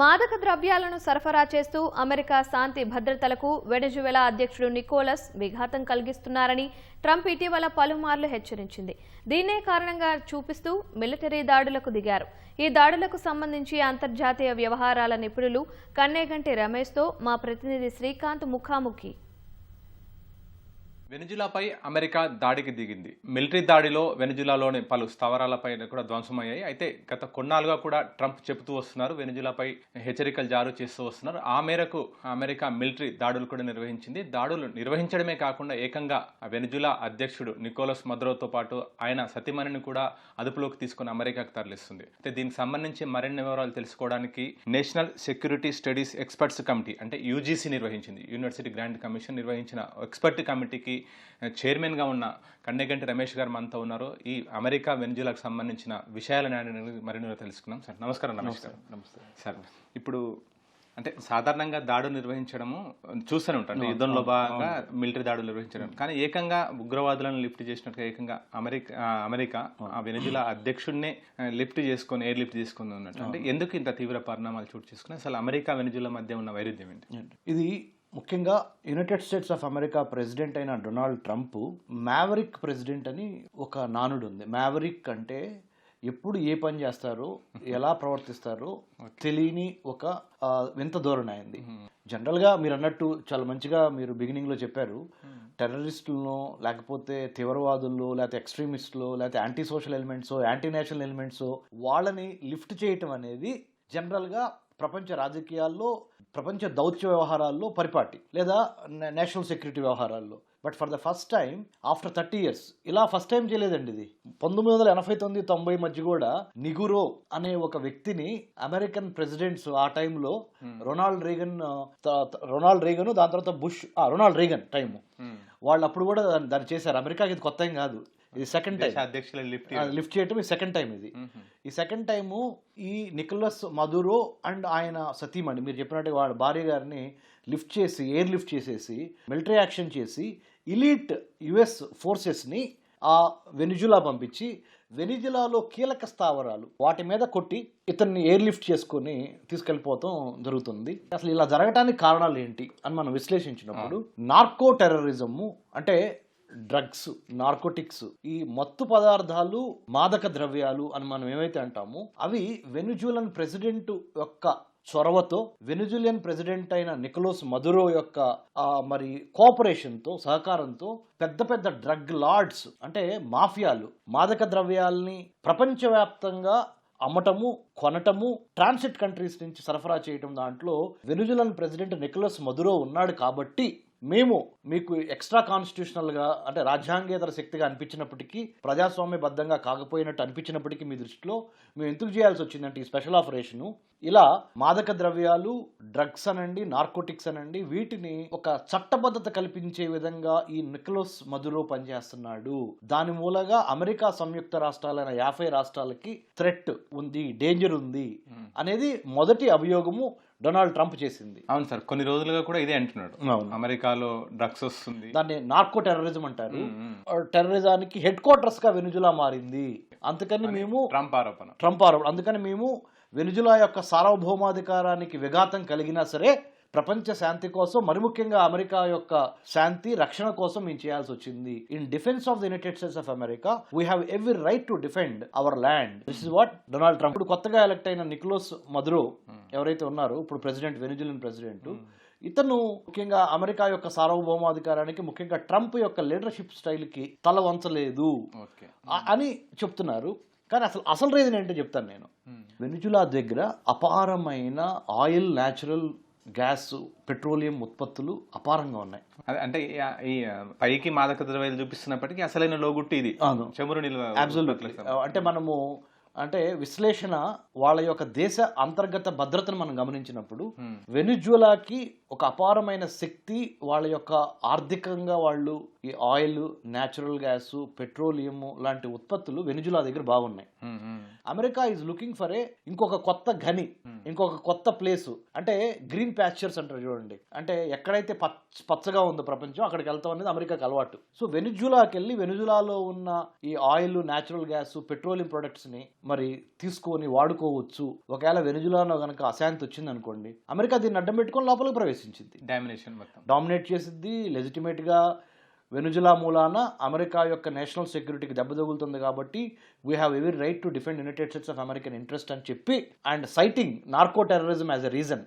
మాదక ద్రవ్యాలను సరఫరా చేస్తూ అమెరికా శాంతి భద్రతలకు వెనజువెలా అధ్యక్షుడు నికోలస్ విఘాతం కలిగిస్తున్నారని ట్రంప్ ఇటీవల పలుమార్లు హెచ్చరించింది. దీన్నే కారణంగా చూపిస్తూ మిలిటరీ దాడులకు దిగారు. ఈ దాడులకు సంబంధించి అంతర్జాతీయ వ్యవహారాల నిపుణులు కన్నేగంటి రమేష్తో మా ప్రతినిధి శ్రీకాంత్ ముఖాముఖి వెనుజులాపై అమెరికా దాడికి దిగింది. మిలిటరీ దాడిలో వెనుజులాలోని పలు స్థావరాలపై కూడా ధ్వంసమయ్యాయి. అయితే గత కొన్నాళ్ళుగా కూడా ట్రంప్ చెబుతూ వస్తున్నారు వెనుజులాపై హెచ్చరికలు జారు చేస్తూ వస్తున్నారు. ఆ మేరకు అమెరికా మిలిటరీ దాడులు కూడా నిర్వహించింది. దాడులు నిర్వహించడమే కాకుండా ఏకంగా వెనుజులా అధ్యక్షుడు నికోలస్ మద్రోతో పాటు ఆయన సతీమణిని కూడా అదుపులోకి తీసుకుని అమెరికాకు తరలిస్తుంది. అయితే దీనికి సంబంధించి మరిన్ని వివరాలు తెలుసుకోవడానికి national security studies experts committee అంటే యూజీసీ నిర్వహించింది. యూనివర్సిటీ గ్రాండ్ కమిషన్ నిర్వహించిన ఎక్స్పర్ట్ కమిటీకి చైర్మన్గా ఉన్న కన్నెగంటి రమేష్ గారు మనతో ఉన్నారు. ఈ అమెరికా వెనుజులాకు సంబంధించిన విషయాలను మరిన్ని తెలుసుకున్నాం సార్ నమస్కారం గారు. నమస్తే. సార్ ఇప్పుడు అంటే సాధారణంగా దాడులు నిర్వహించడము చూస్తూనే ఉంటాం యుద్ధంలో భాగంగా మిలిటరీ దాడులు నిర్వహించడం. కానీ ఏకంగా ఉగ్రవాదులను లిఫ్ట్ చేసినట్టుగా ఏకంగా అమెరికా అమెరికా ఆ వెనుజులా అధ్యక్షుడినే లిఫ్ట్ చేసుకొని ఎయిర్ లిఫ్ట్ చేసుకొని ఉన్నట్టు. అంటే ఎందుకు ఇంత తీవ్ర పరిణామాలు చోటు చేసుకుని అసలు అమెరికా వెనుజులా మధ్య ఉన్న వైరుధ్యం ఏంటి? ఇది ముఖ్యంగా United States of America president అయిన డొనాల్డ్ ట్రంప్ మ్యావరిక్ ప్రెసిడెంట్ అని ఒక నానుడు ఉంది మ్యావరిక్ అంటే ఎప్పుడు ఏ పని చేస్తారో ఎలా ప్రవర్తిస్తారో తెలియని ఒక వింత ధోరణి అయింది. జనరల్గా మీరు అన్నట్టు చాలా మంచిగా మీరు బిగినింగ్లో చెప్పారు. టెర్రరిస్టులను లేకపోతే తీవ్రవాదుల్లో లేకపోతే ఎక్స్ట్రీమిస్టులు లేకపోతే anti social elements anti national elements వాళ్ళని లిఫ్ట్ చేయటం అనేది జనరల్గా ప్రపంచ రాజకీయాల్లో ప్రపంచ దౌత్య వ్యవహారాల్లో పరిపాటి లేదా నేషనల్ సెక్యూరిటీ వ్యవహారాల్లో. But for the first time after thirty years ఇలా ఫస్ట్ టైం చేయలేదండి ఇది. పంతొమ్మిది వందల ఎనభై తొమ్మిది తొంభై మధ్య కూడా నిగురో అనే ఒక వ్యక్తిని అమెరికన్ ప్రెసిడెంట్స్ ఆ టైంలో రొనాల్డ్ రీగన్ రొనాల్డ్ రీగన్ దాని తర్వాత బుష్ ఆ, రొనాల్డ్ రీగన్ టైము. వాళ్ళు అప్పుడు కూడా దాన్ని- దాన్ని చేశారు. అమెరికాకి ఇది కొత్త ఏం కాదు. ఇది సెకండ్ టైం అధ్యక్షుల లిఫ్ట్ లిఫ్ట్ చేయటం ఈ సెకండ్ టైం ఇది. ఈ సెకండ్ టైము ఈ నికోలస్ మధురో అండ్ ఆయన సతీమణి మీరు చెప్పినట్టుగా వాళ్ళ భార్య గారిని లిఫ్ట్ చేసి ఎయిర్ లిఫ్ట్ చేసేసి మిలిటరీ యాక్షన్ చేసి ఇలీట్ యుఎస్ ఫోర్సెస్ని ఆ వెనిజులా పంపించి వెనిజులాలో కీలక స్థావరాలు వాటి మీద కొట్టి ఇతన్ని ఎయిర్ లిఫ్ట్ చేసుకొని తీసుకెళ్ళిపోవటం జరుగుతుంది. అసలు ఇలా జరగడానికి కారణాలు ఏంటి అని మనం విశ్లేషించినప్పుడు నార్కో టెర్రరిజము అంటే డ్రగ్స్ నార్కోటిక్స్ ఈ మత్తు పదార్థాలు మాదక ద్రవ్యాలు అని మనం ఏమైతే అంటామో అవి వెనుజులన్ ప్రెసిడెంట్ యొక్క చొరవతో వెనుజులియన్ ప్రెసిడెంట్ అయిన నికోలస్ మధురో యొక్క మరి కోఆపరేషన్తో సహకారంతో పెద్ద పెద్ద డ్రగ్ లార్డ్స్ అంటే మాఫియాలు మాదక ద్రవ్యాల్ని ప్రపంచవ్యాప్తంగా అమ్మటము కొనటము ట్రాన్సిట్ కంట్రీస్ నుంచి సరఫరా చేయటం దాంట్లో వెనుజులన్ ప్రెసిడెంట్ నికోలస్ మధురో ఉన్నాడు కాబట్టి మేము మీకు ఎక్స్ట్రా కాన్స్టిట్యూషనల్గా అంటే రాజ్యాంగేతర శక్తిగా అనిపించినప్పటికీ ప్రజాస్వామ్యబద్ధంగా కాకపోయినట్టు అనిపించినప్పటికీ మీ దృష్టిలో మేము ఎందుకు చేయాల్సి వచ్చిందంటే ఈ స్పెషల్ ఆపరేషన్ ఇలా మాదక ద్రవ్యాలు డ్రగ్స్ అనండి నార్కోటిక్స్ అనండి వీటిని ఒక చట్టబద్ధత కల్పించే విధంగా ఈ నికోలస్ మధురో పనిచేస్తున్నాడు. దాని మూలంగా అమెరికా సంయుక్త రాష్ట్రాలైన యాభై రాష్ట్రాలకి థ్రెట్ ఉంది డేంజర్ ఉంది అనేది మొదటి అభియోగము. డొనాల్డ్ ట్రంప్ చేసింది. అవును సార్ కొన్ని రోజులుగా కూడా ఇదే అంటున్నాడు. అమెరికాలో డ్రగ్స్ వస్తుంది. దాన్ని నార్కో టెర్రరిజం అంటారు. టెర్రరిజానికి హెడ్ క్వార్టర్స్గా వెనుజులా మారింది. అందుకని మేము ట్రంప్ ఆరోపణ. ట్రంప్ ఆరోపణ. అందుకని మేము వెనుజులా యొక్క సార్వభౌమాధికారానికి విఘాతం కలిగినా సరే ప్రపంచ శాంతి కోసం మరి ముఖ్యంగా అమెరికా యొక్క శాంతి రక్షణ కోసం మేము చేయాల్సి వచ్చింది. In defence of the United States of America we have every right to defend our land this is what Donald Trump ఇప్పుడు కొత్తగా ఎలక్ట్ అయిన నికోలస్ మధురో ఎవరైతే ఉన్నారో ఇప్పుడు ప్రెసిడెంట్ వెనుజులన్ ప్రెసిడెంట్ ఇతను ముఖ్యంగా అమెరికా యొక్క సార్వభౌమాధికారానికి ముఖ్యంగా ట్రంప్ యొక్క లీడర్షిప్ స్టైల్కి తల వంచలేదు. అని చెప్తున్నారు. కానీ అసలు అసలు రీజన్ ఏంటో చెప్తాను నేను. వెనుజులా దగ్గర అపారమైన ఆయిల్ న్యాచురల్ గ్యాస్ పెట్రోలియం ఉత్పత్తులు అపారంగా ఉన్నాయి. అదే అంటే ఈ- పైకి మాదక ద్రవ్యాలు చూపిస్తున్నప్పటికీ అసలైన లోగుట్టి ఇది. చమురు నిల్వ అంటే మనము అంటే విశ్లేషణ వాళ్ళ యొక్క దేశ అంతర్గత భద్రతను మనం గమనించినప్పుడు వెనుజులాకి ఒక అపారమైన శక్తి వాళ్ళ యొక్క ఆర్థికంగా వాళ్ళు ఈ ఆయిల్ న్యాచురల్ గ్యాస్ పెట్రోలియం లాంటి ఉత్పత్తులు వెనుజులా దగ్గర బాగున్నాయి. America is looking for a ఇంకొక కొత్త గని ఇంకొక కొత్త ప్లేస్ అంటే గ్రీన్ ప్యాస్చర్స్ అంటారు చూడండి. అంటే ఎక్కడైతే పచ్చ పచ్చగా ఉందో ప్రపంచం అక్కడికి వెళ్తాం అనేది అమెరికాకి అలవాటు. సో వెనుజులాకి వెళ్ళి వెనుజులాలో ఉన్న ఈ ఆయిల్ న్యాచురల్ గ్యాస్ పెట్రోలియం ప్రొడక్ట్స్ని మరి తీసుకొని వాడుకోవచ్చు. ఒకవేళ వెనుజులాలో కనుక అశాంతి వచ్చింది అనుకోండి అమెరికా దీన్ని అడ్డం పెట్టుకొని లోపలికి ప్రవేశించింది. డామినేషన్ మొత్తం. డామినేట్ చేసిద్ది లెజిటిమేట్గా వెనుజులా మూలాన అమెరికా యొక్క నేషనల్ సెక్యూరిటీకి దెబ్బ తగులుతుంది కాబట్టి we have every right to defend United States of American interest అని చెప్పి and citing narco terrorism as a reason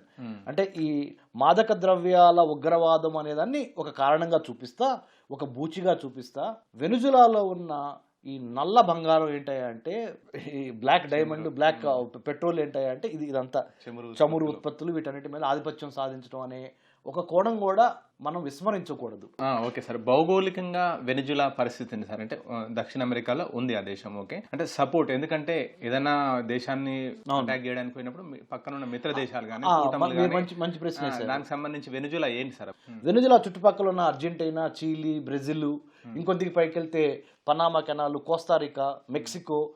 అంటే ఈ మాదక ద్రవ్యాల ఉగ్రవాదం అనేదాన్ని ఒక కారణంగా చూపిస్తా ఒక బూచిగా చూపిస్తా. వెనుజులాలో ఉన్న ఈ నల్ల బంగారం ఏంటంటే ఈ బ్లాక్ డైమండ్ బ్లాక్ పెట్రోల్ ఏంటంటే ఇది ఇదంతా చమురు ఉత్పత్తులు. వీటన్నిటి మీద ఆధిపత్యం సాధించడం అనే ఒక కోణం కూడా మనం విస్మరించకూడదు. Okay sir. భౌగోళికంగా వెనిజులా పరిస్థితి ఏంటి సార్? అంటే దక్షిణ అమెరికాలో ఉంది ఆ దేశం ఓకే. అంటే సపోర్ట్ ఎందుకంటే ఏదైనా దేశాన్ని అటాక్ చేయడానికి పోయినప్పుడు పక్కన ఉన్న మిత్ర దేశాలు కానీ మంచి మంచి ప్రశ్న. దానికి సంబంధించి వెనుజులా ఏంటి సార్? వెనుజులా చుట్టుపక్కల ఉన్న అర్జెంటీనా చీలీ బ్రెజిల్ ఇంకొద్దికి పైకి వెళ్తే పనామా కెనాలు కోస్తారికా మెక్సికో.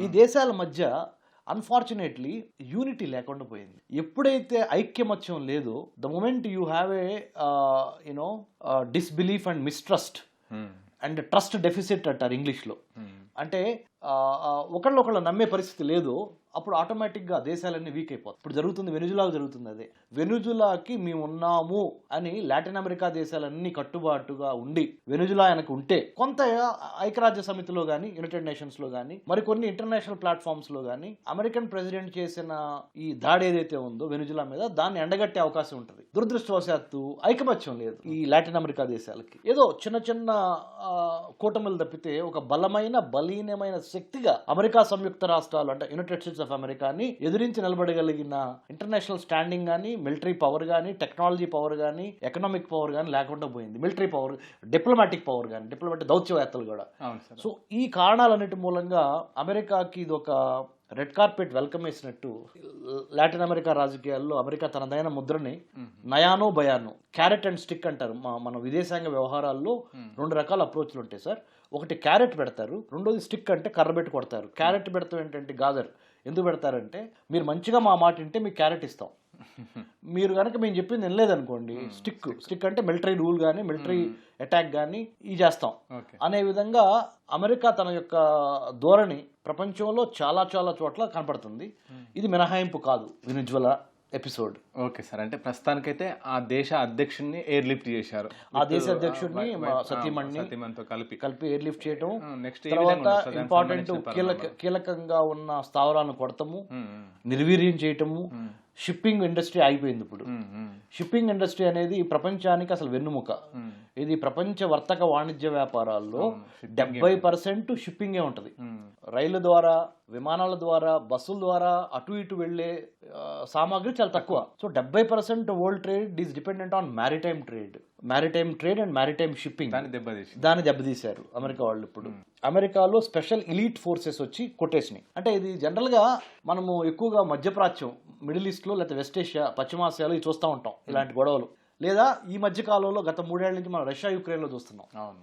ఈ దేశాల మధ్య అన్ఫార్చునేట్లీ యూనిటీ లేకుండా పోయింది. ఎప్పుడైతే ఐక్యమత్యం లేదో the moment you have a you know disbelief and mistrust and trust deficit అంటారు ఇంగ్లీష్లో. అంటే ఆ, ఆ, ఒకళ్ళొకళ్ళు నమ్మే పరిస్థితి లేదు అప్పుడు ఆటోమేటిక్గా దేశాలన్నీ వీక్ అయిపోతాయి. ఇప్పుడు జరుగుతుంది వెనుజులాకు జరుగుతుంది అదే. వెనుజులాకి మేము ఉన్నాము అని లాటిన్ అమెరికా దేశాలన్నీ కట్టుబాటుగా ఉండి వెనుజులా ఆయనకు ఉంటే కొంత ఐక్యరాజ్య సమితిలో కానీ యునైటెడ్ నేషన్స్లో కానీ మరికొన్ని ఇంటర్నేషనల్ ప్లాట్ఫామ్స్లో కానీ అమెరికన్ ప్రెసిడెంట్ చేసిన ఈ దాడి ఏదైతే ఉందో వెనుజులా మీద దాన్ని ఎండగట్టే అవకాశం ఉంటుంది. దురదృష్టవశాత్తు ఐకమత్యం లేదు ఈ లాటిన్ అమెరికా దేశాలకి. ఏదో చిన్న చిన్న కూటమిలు కూటములు తప్పితే ఒక బలమైన బలీనమైన శక్తిగా అమెరికా సంయుక్త రాష్ట్రాలు అంటే యునైటెడ్ స్టేట్స్ ఆఫ్ అమెరికాని ఎదిరించి నిలబడగలిగిన ఇంటర్నేషనల్ స్టాండింగ్ కానీ మిలిటరీ పవర్ కానీ టెక్నాలజీ పవర్ కానీ ఎకనామిక్ పవర్ కానీ లేకుండా పోయింది. మిలిటరీ పవర్ డిప్లొమాటిక్ పవర్ కానీ డిప్లొమాటిక్ దౌత్యవేత్తలు కూడా. సో ఈ కారణాలన్నిటి మూలంగా అమెరికాకి ఇది ఒక రెడ్ కార్పెట్ వెల్కమ్ వేసినట్టు లాటిన్ అమెరికా రాజకీయాల్లో అమెరికా తనదైన ముద్రని నయానో భయానో క్యారెట్ అండ్ స్టిక్ అంటారు. మా మన విదేశాంగ వ్యవహారాల్లో రెండు రకాల అప్రోచ్లు ఉంటాయి సార్. ఒకటి క్యారెట్ పెడతారు. రెండోది స్టిక్ అంటే కర్ర పెట్టి కొడతారు. క్యారెట్ పెడతాం ఏంటంటే గాదర్ ఎందుకు పెడతారంటే మీరు మంచిగా మా మాట వింటే మీకు క్యారెట్ ఇస్తాం. మీరు కనుక మేము చెప్పింది వినలేదనుకోండి స్టిక్. స్టిక్. అంటే మిలిటరీ రూల్ కానీ మిలిటరీ అటాక్ కానీ ఈ చేస్తాం. అనే విధంగా అమెరికా తన యొక్క ధోరణి ప్రపంచంలో చాలా చాలా చోట్ల కనపడుతుంది. ఇది మినహాయింపు కాదు వెనిజువలా ఎపిసోడ్. Okay sir. అంటే ప్రస్తుతానికైతే ఆ దేశ అధ్యక్షుడిని ఎయిర్ లిఫ్ట్ చేశారు. ఆ దేశ అధ్యక్షుడిని సతీమణితో కలిపి. కలిపి ఎయిర్ లిఫ్ట్ చేయటం నెక్స్ట్ తర్వాత ఇంపార్టెంట్ కీలక కీలకంగా ఉన్న స్థావరాలను కొడతాము. నిర్వీర్యం చేయటము. షిప్పింగ్ ఇండస్ట్రీ ఆగిపోయింది ఇప్పుడు. షిప్పింగ్ ఇండస్ట్రీ అనేది ప్రపంచానికి అసలు వెన్నుముక. ఇది ప్రపంచ వర్తక వాణిజ్య వ్యాపారాల్లో డెబ్బై పర్సెంట్ షిప్పింగే ఉంటుంది. రైలు ద్వారా విమానాల ద్వారా బస్సుల ద్వారా అటు ఇటు వెళ్ళే ఆ, సామాగ్రి చాలా తక్కువ. సో డెబ్బై percent world trade is dependent on maritime trade. Maritime trade and maritime shipping దాన్ని దెబ్బతీసి దాన్ని దెబ్బతీశారు అమెరికా వాళ్ళు ఇప్పుడు. అమెరికాలో స్పెషల్ ఇలీట్ ఫోర్సెస్ వచ్చి కొట్టేసినాయి. అంటే ఇది జనరల్గా మనము ఎక్కువగా మధ్యప్రాచ్యం మిడిల్ ఈస్ట్లో లేకపోతే వెస్ట్ ఏషియా పశ్చిమాసియాలో చూస్తూ ఉంటాం ఇలాంటి గొడవలు. లేదా ఈ మధ్య కాలంలో గత మూడేళ్ళ నుంచి మనం రష్యా యుక్రెయిన్లో చూస్తున్నాం. అవును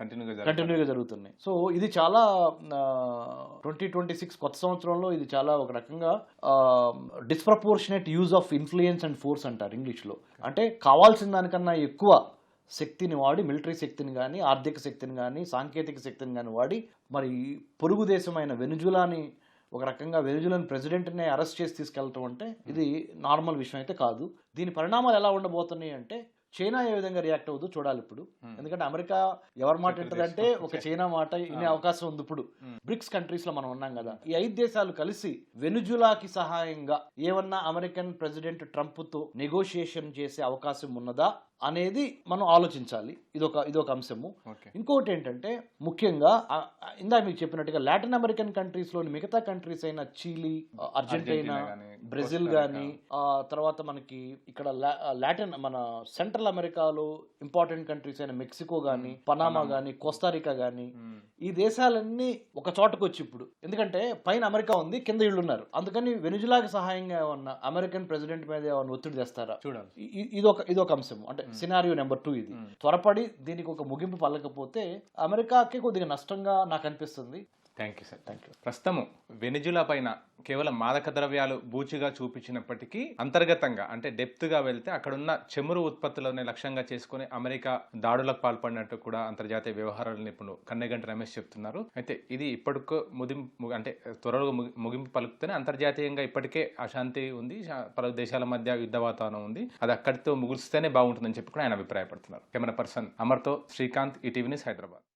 కంటిన్యూగా కంటిన్యూగా జరుగుతున్నాయి. సో ఇది చాలా ట్వంటీ ట్వంటీ సిక్స్ కొత్త సంవత్సరంలో ఇది చాలా ఒక రకంగా disproportionate use of influence and force అంటారు ఇంగ్లీష్లో. అంటే కావాల్సిన దానికన్నా ఎక్కువ శక్తిని వాడి మిలిటరీ శక్తిని కానీ ఆర్థిక శక్తిని కానీ సాంకేతిక శక్తిని కానీ వాడి మరి పొరుగు దేశమైన వెనుజులాని ఒక రకంగా వెనుజులన్ ప్రెసిడెంట్నే అరెస్ట్ చేసి తీసుకెళ్ళటం అంటే ఇది నార్మల్ విషయం అయితే కాదు. దీని పరిణామాలు ఎలా ఉండబోతున్నాయి అంటే చైనా ఏ విధంగా రియాక్ట్ అవుతుందో చూడాలి ఇప్పుడు. ఎందుకంటే అమెరికా ఎవరి మాట వింటదంటే ఒక చైనా మాట వినే అవకాశం ఉంది ఇప్పుడు. బ్రిక్స్ కంట్రీస్లో మనం ఉన్నాం కదా. ఈ ఐదు దేశాలు కలిసి వెనుజులాకి సహాయంగా ఏమన్నా అమెరికన్ ప్రెసిడెంట్ ట్రంప్తో నెగోషియేషన్ చేసే అవకాశం ఉన్నదా? అనేది మనం ఆలోచించాలి. ఇదొక ఇదొక అంశము. ఇంకొకటి ఏంటంటే ముఖ్యంగా ఇందాక మీకు చెప్పినట్టుగా లాటిన్ అమెరికన్ కంట్రీస్లోని మిగతా కంట్రీస్ అయిన చీలీ అర్జెంటీనా గానీ, బ్రెజిల్ కానీ తర్వాత మనకి ఇక్కడ లాటిన్ మన సెంట్రల్ అమెరికాలో ఇంపార్టెంట్ కంట్రీస్ అయిన మెక్సికో కానీ పనామా కానీ కోస్తారికా కానీ ఈ దేశాలన్నీ ఒక చోటకు వచ్చి ఇప్పుడు ఎందుకంటే పైన అమెరికా ఉంది కింద వీళ్ళు ఉన్నారు అందుకని వెనుజులాకి సహాయంగా ఉన్న అమెరికన్ ప్రెసిడెంట్ మీద ఏమైనా ఒత్తిడి తెస్తారా? చూడాలి. ఇ- ఇ- ఇదొక ఇదొక అంశం అంటే సినారియో నెంబర్ టూ ఇది. త్వరపడి దీనికి ఒక ముగింపు పలకపోతే అమెరికాకి కొద్దిగా నష్టంగా నాకు అనిపిస్తుంది. Thank you sir thank you ప్రస్తుతము వెనిజులా పైన కేవలం మాదక ద్రవ్యాలు బూచిగా చూపించినప్పటికీ అంతర్గతంగా అంటే డెప్త్గా వెళ్తే అక్కడున్న చమురు ఉత్పత్తులనే లక్ష్యంగా చేసుకుని అమెరికా దాడులకు పాల్పడినట్టు కూడా అంతర్జాతీయ వ్యవహారాల నిపుణులు కన్నెగంటి రమేష్ చెప్తున్నారు. అయితే ఇది ఇప్పటికు ముదింపు అంటే త్వరలో ముగి- ముగింపు పలుకుతూనే అంతర్జాతీయంగా ఇప్పటికే అశాంతి ఉంది. పలు దేశాల మధ్య యుద్ధ వాతావరణం ఉంది. అది అక్కడితో ముగిస్తేనే బాగుంటుందని చెప్పి కూడా ఆయన అభిప్రాయపడుతున్నారు. కెమెరా పర్సన్ అమర్తో శ్రీకాంత్ ఈటీవీ న్యూస్ హైదరాబాద్.